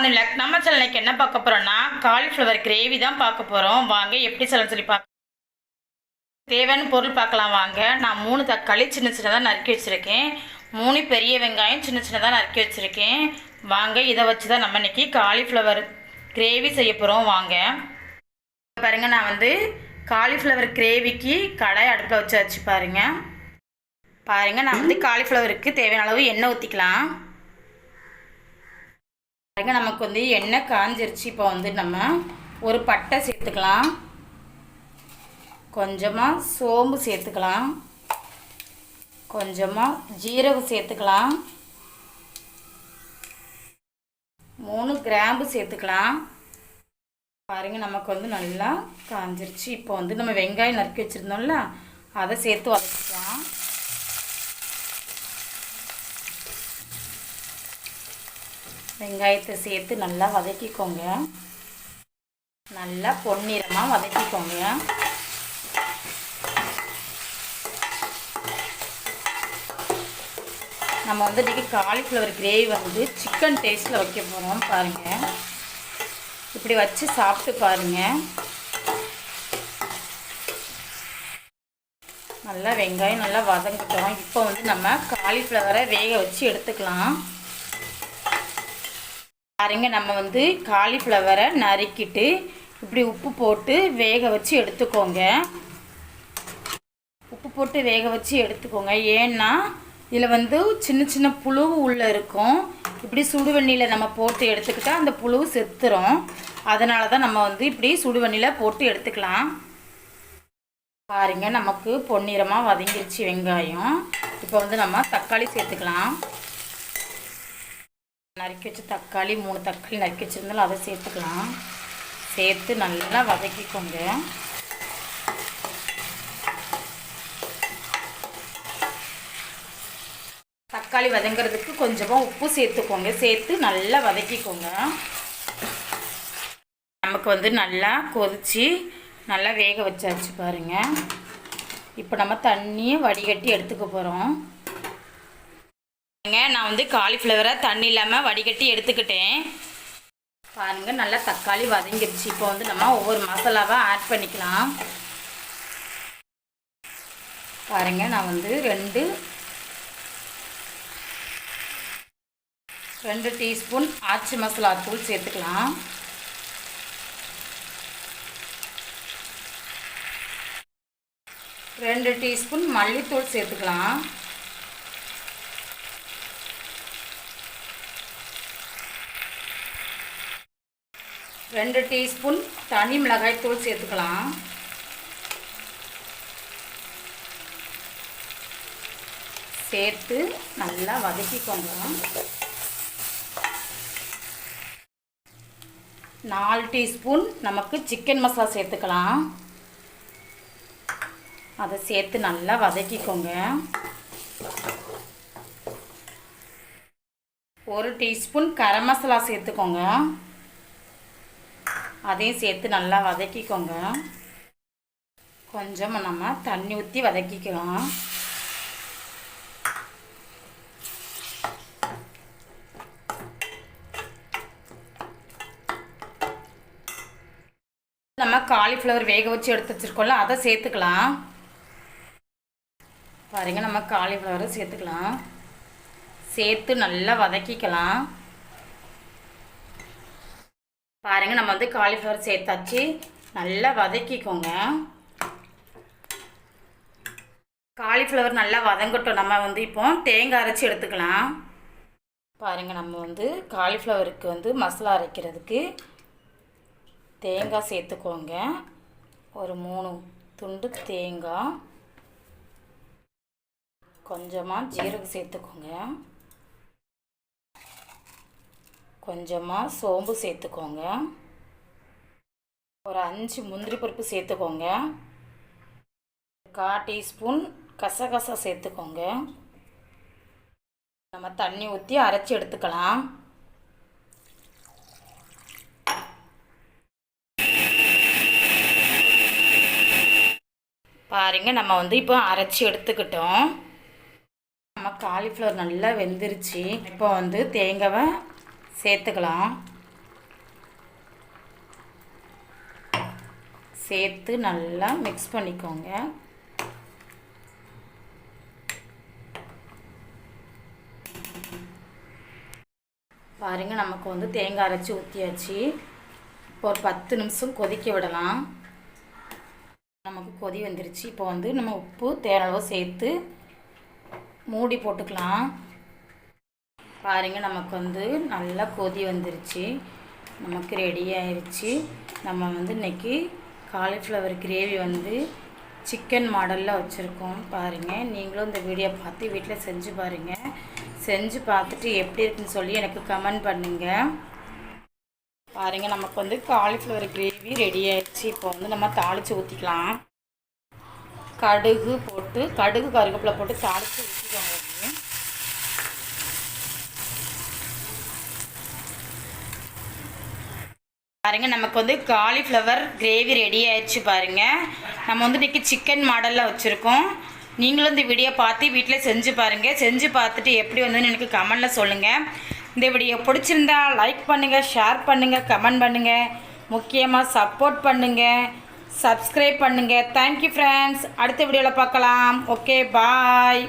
குழந்தைங்கள நம்ம சேனலுக்கு என்ன பார்க்க போகிறோம்னா காலிஃப்ளவர் கிரேவி தான் பார்க்க போகிறோம் வாங்க எப்படி செய்யலாம் சொல்லி பார்க்க தேவையான பொருள் பார்க்கலாம் வாங்க. நான் மூணு தக்காளி சின்ன சின்னதாக நறுக்கி வச்சுருக்கேன். மூணு பெரிய வெங்காயம் சின்ன சின்னதாக நறுக்கி வச்சுருக்கேன். வாங்க இதை வச்சு தான் நம்ம இன்றைக்கி காலிஃப்ளவர் கிரேவி செய்ய போகிறோம் வாங்க. பாருங்கள் நான் வந்து காலிஃப்ளவர் கிரேவிக்கு கடாய் அடுப்பில் வச்சு வச்சு பாருங்கள் பாருங்கள் நான் வந்து காலிஃப்ளவருக்கு தேவையான அளவு எண்ணெய் ஊற்றிக்கலாம் பாருங்க நமக்கு வந்து எண்ணெய் காஞ்சிருச்சு. இப்போ வந்து நம்ம ஒரு பட்டை சேர்த்துக்கலாம். கொஞ்சமாக சோம்பு சேர்த்துக்கலாம். கொஞ்சமாக ஜீரகம் சேர்த்துக்கலாம். மூணு கிராம்பு சேர்த்துக்கலாம். பாருங்க நமக்கு வந்து நல்லா காஞ்சிருச்சு. இப்போ வந்து நம்ம வெங்காயம் நறுக்கி வச்சுருந்தோம்ல அதை சேர்த்து வதக்கிக்கலாம் வெங்காயத்தை சேர்த்து நல்லா வதக்கிக்கோங்க. நல்லா பொன்னிறமாக வதக்கிக்கோங்க. நம்ம வந்து இன்றைக்கி காலிஃப்ளவர் கிரேவி வந்து சிக்கன் டேஸ்ட்டில் வைக்க போகிறோம் பாருங்கள் இப்படி வச்சு சாப்பிட்டு பாருங்கள் நல்லா வெங்காயம் நல்லா வதங்கிட்டோம். இப்போ வந்து நம்ம காலிஃப்ளவரை வேக வச்சு எடுத்துக்கலாம். பாருங்க நம்ம வந்து காலிஃப்ளவரை நறுக்கிட்டு இப்படி உப்பு போட்டு வேக வச்சு எடுத்துக்கோங்க. உப்பு போட்டு வேக வச்சு எடுத்துக்கோங்க. ஏன்னா இதில் வந்து சின்ன சின்ன புழு உள்ளே இருக்கும். இப்படி சுடுவண்ணியில் நம்ம போட்டு எடுத்துக்கிட்டால் அந்த புழு செத்துரும். அதனால தான் நம்ம வந்து இப்படி சுடுவண்ணியில் போட்டு எடுத்துக்கலாம். பாருங்க நமக்கு பொன்னிறமாக வதங்கிருச்சு வெங்காயம். இப்போ வந்து நம்ம தக்காளி சேர்த்துக்கலாம். நறுக்கி வச்ச தக்காளி மூணு தக்காளி நறுக்கி வச்சுருந்தாலும் அதை சேர்த்துக்கலாம். சேர்த்து நல்லா வதக்கிக்கோங்க. தக்காளி வதங்கிறதுக்கு கொஞ்சமாக உப்பு சேர்த்துக்கோங்க. சேர்த்து நல்லா வதக்கிக்கோங்க. நமக்கு வந்து நல்லா கொதித்து நல்லா வேக வச்சாச்சு பாருங்கள் இப்போ நம்ம தண்ணியை வடிகட்டி எடுத்துக்க போகிறோம் நான் வந்து காலிஃப்ளவரை தண்ணி இல்லாமல் வடிகட்டி எடுத்துக்கிட்டேன். பாருங்கள் நல்லா தக்காளி வதங்கிருச்சு. இப்போ வந்து நம்ம ஒவ்வொரு மசாலாவாக ஆட் பண்ணிக்கலாம். பாருங்கள் நான் வந்து ரெண்டு ரெண்டு டீஸ்பூன் ஆச்சி மசாலா தூள் சேர்த்துக்கலாம். ரெண்டு டீஸ்பூன் மல்லித்தூள் சேர்த்துக்கலாம். ரெண்டு டீஸ்பூன் தனி மிளகாய் தூள் சேர்த்துக்கலாம். சேர்த்து நல்லா வதக்கிக்கோங்க. நாலு டீஸ்பூன் நமக்கு சிக்கன் மசாலா சேர்த்துக்கலாம். அதை சேர்த்து நல்லா வதக்கிக்கோங்க. ஒரு டீஸ்பூன் கரம் மசாலா சேர்த்துக்கோங்க. அதையும் சேர்த்து நல்லா வதக்கிக்கோங்க. கொஞ்சம் நம்ம தண்ணி ஊற்றி வதக்கிக்கலாம். நம்ம காலிஃப்ளவர் வேக வச்சு எடுத்து வச்சுருக்கோம்ல அதை சேர்த்துக்கலாம். பாருங்கள் நம்ம காலிஃப்ளவரை சேர்த்துக்கலாம். சேர்த்து நல்லா வதக்கிக்கலாம். பாருங்கள் நம்ம வந்து காலிஃப்ளவர் சேர்த்தாச்சு. நல்லா வதக்கிக்கோங்க. காலிஃப்ளவர் நல்லா வதங்கட்டும். நம்ம வந்து இப்போ தேங்காய் அரைச்சி எடுத்துக்கலாம். பாருங்கள் நம்ம வந்து காலிஃப்ளவருக்கு வந்து மசாலா அரைக்கிறதுக்கு தேங்காய் சேர்த்துக்கோங்க. ஒரு மூணு துண்டு தேங்காய். கொஞ்சமாக ஜீரகம் சேர்த்துக்கோங்க. கொஞ்சமாக சோம்பு சேர்த்துக்கோங்க. ஒரு அஞ்சு முந்திரி பருப்பு சேர்த்துக்கோங்க. கால் டீஸ்பூன் கசகசா சேர்த்துக்கோங்க. நம்ம தண்ணி ஊற்றி அரைச்சி எடுத்துக்கலாம். பாருங்க நம்ம வந்து இப்போ அரைச்சி எடுத்துக்கிட்டோம். நம்ம காலிஃப்ளவர் நல்லா வெந்துருச்சு. இப்போ வந்து தேங்காவை சேர்த்துக்கலாம். சேர்த்து நல்லா மிக்ஸ் பண்ணிக்கோங்க. பாருங்கள் நமக்கு வந்து தேங்காய் அரைச்சி ஊற்றியாச்சு இப்போ ஒரு பத்து நிமிஷம் கொதிக்க விடலாம். நமக்கு கொதி வந்துருச்சு. இப்போ வந்து நம்ம உப்பு தேனளவு சேர்த்து மூடி போட்டுக்கலாம். பாருங்க நமக்கு வந்து நல்லா கொதி வந்துருச்சு. நமக்கு ரெடி ஆயிடுச்சு நம்ம வந்து இன்னைக்கு காலிஃப்ளவர் கிரேவி வந்து சிக்கன் மாடலில் வச்சுருக்கோம் பாருங்கள் நீங்களும் இந்த வீடியோ பார்த்து வீட்டில் செஞ்சு பாருங்கள் செஞ்சு பார்த்துட்டு எப்படி இருக்குன்னு சொல்லி எனக்கு கமெண்ட் பண்ணுங்கள் பாருங்கள் நமக்கு வந்து காலிஃப்ளவர் கிரேவி ரெடி ஆயிடுச்சு இப்போ வந்து நம்ம தாளித்து ஊற்றிக்கலாம் கடுகு போட்டு கடுகு கருவேப்பிலை போட்டு தாளித்து ஊற்றிக்கோங்க பாருங்கள் பாருங்க நமக்கு வந்து காலிஃப்ளவர் கிரேவி ரெடி ஆயிடுச்சு பாருங்க. நம்ம வந்து இன்றைக்கி சிக்கன் மாடலில் வச்சுருக்கோம். நீங்களும் இந்த வீடியோ பார்த்து வீட்டில் செஞ்சு பாருங்கள் செஞ்சு பார்த்துட்டு எப்படி வந்ததுன்னு எனக்கு கமெண்டில் சொல்லுங்கள் இந்த வீடியோ பிடிச்சிருந்தா லைக் பண்ணுங்கள் ஷேர் பண்ணுங்கள் கமெண்ட் பண்ணுங்கள் முக்கியமாக சப்போர்ட் பண்ணுங்கள் சப்ஸ்கிரைப் பண்ணுங்கள் தேங்க்யூ ஃப்ரெண்ட்ஸ் அடுத்த வீடியோவில் பார்க்கலாம். Okay bye